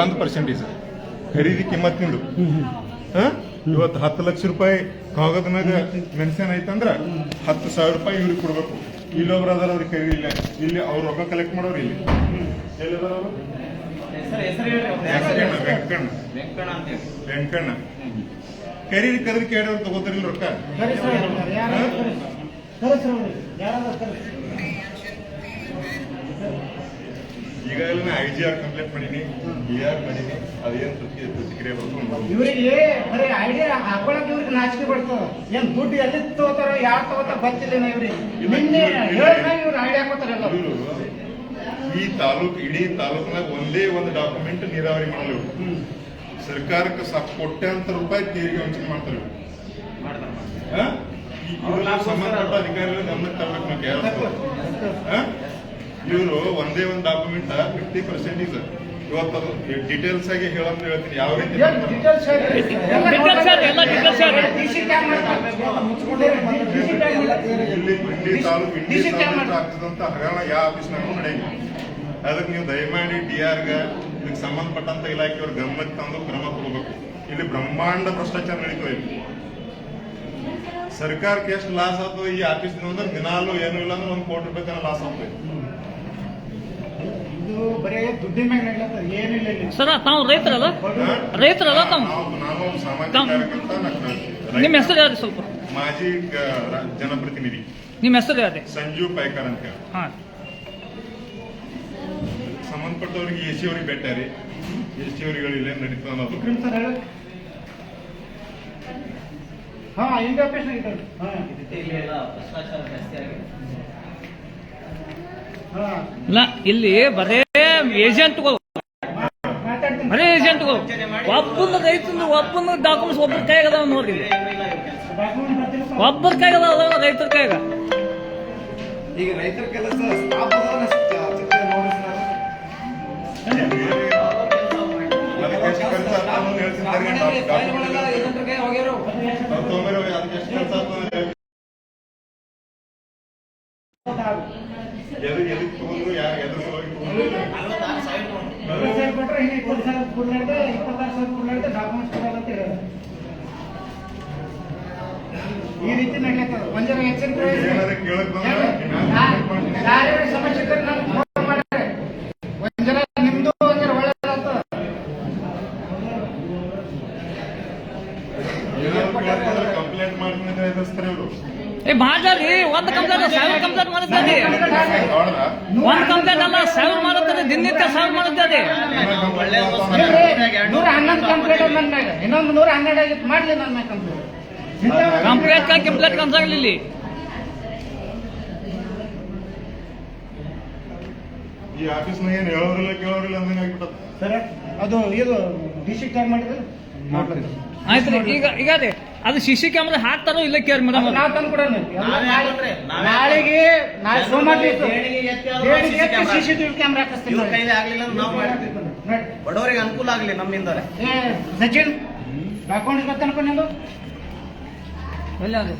ಒಂದು ಪರ್ಸೆಂಟೇಜ್ ಖರೀದಿ ಕಿಮ್ಮತ್ ನಿಂದು. ಇವತ್ತು ಹತ್ತು ಲಕ್ಷ ರೂಪಾಯಿ ಕಾಗದನಾಗ ಮೆನ್ಷನ್ ಐತಂದ್ರ ಹತ್ತು ಸಾವಿರ ರೂಪಾಯಿ ಇವ್ರಿಗೆ ಕೊಡ್ಬೇಕು. ಇಲ್ಲೊಬ್ರು ಅದಾರ ಅವ್ರಿಗೆ ಖರೀದಿ ಇಲ್ಲ. ಇಲ್ಲಿ ಅವ್ರು ರೊಕ್ಕ ಕಲೆಕ್ಟ್ ಮಾಡೋರು ಇಲ್ಲಿ. ವೆಂಕಣ್ಣ. ಖರೀದಿ ಕರೆದು ಕೇಳೋರು ತಗೋತಾರಿಲ್ಲ ರೊಕ್ಕ? ಈಗಾಗಲೇ ಐ ಜಿ ಆರ್ ಕಂಪ್ಲೇಂಟ್ ಮಾಡೀನಿ ಬಿ ಆರ್ ಮಾಡೀನಿ ಅದೇನು ಪ್ರತಿ ಪ್ರತಿಕ್ರಿಯೆ ಬರ್ಕೊಂಡು ನೋಡ್ಬೇಕು. ಇವರಿಗೆ ಬರೀ ಐಡಿಯಾ ಹಾಕೊಳಕ್ ಇವ್ರಿಗೆ ನಾಚಿಕೆ ಬರ್ತದ. ಏನ್ ದುಡ್ಡು ಎಲ್ಲಿ ತಗೋತಾರೋ ಯಾರು ತಗೋತಾರ ಗೊತ್ತಿಲ್ಲ ಇವ್ರಿಗೆ. ನಿನ್ನೆ ಹೇಳಿದ್ಮ್ಯಾಗ ಇವ್ರು ಐಡಿಯಾ ಈ ತಾಲೂಕ್ ಇಡೀ ತಾಲೂಕಿನಾಗ ಒಂದೇ ಒಂದು ಡಾಕ್ಯುಮೆಂಟ್ ನೀರಾವರಿ ಮಾಡಲು ಸರ್ಕಾರಕ್ಕೆ ಸಾಕು ಕೋಟ್ಯಾಂತರ ರೂಪಾಯಿ ತೆರಿಗೆ ವಂಚನೆ ಮಾಡ್ತಾರೆ ಸಂಬಂಧಪಟ್ಟ ಅಧಿಕಾರಿಗಳು ಗಮನಕ್ಕೆ ತರಬೇಕು ನಾವು ಇವರು ಒಂದೇ ಒಂದು ಡಾಕ್ಯುಮೆಂಟ್ ಫಿಫ್ಟಿ ಪರ್ಸೆಂಟೇಜ್ ಇವತ್ತು ಅದು ಡೀಟೇಲ್ಸ್ ಆಗಿ ಹೇಳಂತ ಹೇಳ್ತೀನಿ. ಯಾವ ರೀತಿ. ಇಲ್ಲಿ ಮಂಡಿ ತಾಲೂಕು ಇಂಡಿ ತಾಲೂಕು ಆಗ್ತದಂತ ಹಗರಣ ಯಾವ ಆಫೀಸ್ನಾಗೂ ನಡೆಯಲ್ಲ ಅದಕ್ಕೆ ನೀವು ದಯಮಾಡಿ ಡಿ ಆರ್ಗ ಇದಕ್ಕೆ ಸಂಬಂಧಪಟ್ಟಂತ ಇಲಾಖೆಯವ್ರ ಗಮನಕ್ಕೆ ತಂದು ಕ್ರಮ ತಗೋಬೇಕು. ಇಲ್ಲಿ ಬ್ರಹ್ಮಾಂಡ ಭ್ರಷ್ಟಾಚಾರ ನಡೀತಾ ಇಲ್ಲಿ ಸರ್ಕಾರಕ್ಕೆ ಎಷ್ಟು ಲಾಸ್ ಆಯ್ತು ಈ ಆಫೀಸ್ ಅಂದ್ರೆ ದಿನಾಲು ಏನೂ ಇಲ್ಲ ಅಂದ್ರೆ ಒಂದು ಕೋಟಿ ರೂಪಾಯಿ ಲಾಸ್ ಆಗ್ತದೆ. ಇದು ಬರೀ ದುಡ್ಡಿನ ಮ್ಯಾಗ ನಡ್ಲತ್ತದ ಏನಿಲ್ಲ ಇಲ್ಲಿ. ಸರ ತಾವು ರೈತರಲ್ಲ? ರೈತರಲ್ಲ ತಾವು? ನಾವು ಸಾಮಾಜಿಕ ಕಾರ್ಯಕರ್ತ ನಿಮ್ಮ ಹೆಸರು ಯಾರು ಸ್ವಲ್ಪ? ಮಾಜಿ ಗ- ರ- ಜನಪ್ರತಿನಿಧಿ. ನಿಮ್ಮ ಹೆಸರು ಯಾರು? ಸಂಜೀವ್ ಪೈಕರ್ ಅಂತ ಹೇಳಿ. ಹಾ. ಸಂಬಂಧಪಟ್ಟವ್ರಿಗೆ ಎ ಸಿ ಅವ್ರಿಗೆ ಬೆಟ್ಟಾರಿ ಎಸ್ ಸಿ ಅವ್ರಿಗೆ ಹೇಳಿಲ್ಲ ನಡೀತದೆ ಅನ್ನೋದು. ವಿಕ್ರಮ್ ಸರ್ ಹೇಳು. ಹಾ ಇಂಡಿಯಾ ಆಫೀಸ್ನಾಗ ಇದ್ದಾರೆ. ಹಾ. ಇಲ್ಲಿ ಎಲ್ಲ ಭ್ರಷ್ಟಾಚಾರ ಜಾಸ್ತಿ ಆಗಿದೆ. ಹಾ. ಇಲ್ಲ ಇಲ್ಲಿ ಬರೇ ಏಜೆಂಟ್ಗಳು ಮಾತಾಡ್ತೀನಿ ಬರೇ ಏಜೆಂಟ್ಗಳು ಒಬ್ಬನ ರೈತನ ಒಬ್ಬನ ಡಾಕ್ಯುಮೆಂಟ್ಸ್ ಒಬ್ಬರ ಕೈಗೆ ಅದಾವ ನೋಡ್ರಿ. ಒಬ್ಬರ ಕೈಗೆ ಅದಾವ ರೈತರ ಕೈಗ ಈಗ ರೈತರ ಕೆಲಸ ಹೋಗ್ಯಾರು. ಎದಕ್ಕೆ ಎದಕ್ಕೆ ತಗೊಂಡ್ರು ಯಾರು ಎದ್ರ ಹೋಗಿ ತಗೊಂಡ್ರು ನಲವತ್ತಾರು ಸಾವಿರ ತಗೊಂಡು ಇಪ್ಪತ್ತು ಸಾವಿರ ಕೊಟ್ರೆ ಹಿಂಗೆ ಇಪ್ಪತ್ತು ಸಾವಿರ ಕೊಡ್ಲಾರ್ದೆ ಇಪ್ಪತ್ತಾರು ಸಾವಿರ ಕೊಡ್ಲಾರ್ದೆ ಡಾಕ್ಯುಮೆಂಟ್ಸ್ ಈ ರೀತಿ ನಡೀತದ ಒಂದರ ಎಚ್ಚರಿಕೆ. ಏನಾದ್ರು ಕೇಳಕ್ ಬಂದ್ರೆ ಸಮಸ್ಯೆ ನಮ್ಗೆ ಕಂಪ್ಲೇಂಟ್ ಮಾಡ್ತೀನಿ ಅಂತ ಎದುರಿಸ್ತಾರೆ ಇವರು. ಏ ಮಾಡ್ರಿ ಒಂದ್ ಕಂಪ್ಲೇಂಟ್ ಸಾವಿರ ಕಂಪ್ಲೇಂಟ್ ಮಾಡುತ್ತದೆ ಹೌದಾ ಒಂದ್ ಕಂಪ್ಲೇಂಟ್ ಅಲ್ಲ ಸಾವಿರ ಮಾಡುತ್ತದೆ ದಿನನಿತ್ಯ ಸಾವಿರ ಮಾಡುತ್ತದೆ ನೂರ ಹನ್ನೊಂದು ಕಂಪ್ಲೇಂಟ್ ನನ್ನ ಇನ್ನೊಂದು ನೂರ ಹನ್ನೆರಡು ಆಗಿತ್ತು ಮಾಡ್ಲಿ ನನ್ನ ಕಂಪ್ಲೇಂಟ್ ಕಂಪ್ಲೇಂಟ್ ಕಂಪ್ಲೇಂಟ್ ಕನ್ಸಾಗಲಿ ಇಲ್ಲಿ. ಈ ಆಫೀಸ್ನ ಏನು ಹೇಳೋರಿಲ್ಲ ಕೇಳೋರಿಲ್ಲ ಅಂದ್ರೆ ಅದು ಇದು ಡಿಸ್ಟ್ರಿಕ್ಟ್ ಟ್ಯಾಗ್ ಮಾಡಿದ್ರೆ ಆಯ್ತು ರೀ ಈಗ ಈಗ ಅದೇ ಅದು ಸಿ ಸಿ ಕ್ಯಾಮ್ರಾ ಹಾಕ್ತಾರೋ ಇಲ್ಲ ಕೇಳಿ ಮೇಡಮ್ ನಾವು ತಂದು ಕೊಡೋಣ. ನಾಳೆಗೆ ನಾಳೆ ಸೋಮವಾರ ಸಿ ಕ್ಯಾಮ್ರಾ. ಕೈಲಿ ಆಗ್ಲಿಲ್ಲ ಅಂದ್ರೆ ನಾವು ಮಾಡ್ತೀವಿ. ಬಡವರಿಗೆ ಅನುಕೂಲ ಆಗಲಿ ನಮ್ಮಿಂದ ಸಚಿನ್ ಅಕೌಂಟ್ ಅನ್ಕೊಂಡು ಎಲ್ಲಿ ಅದು.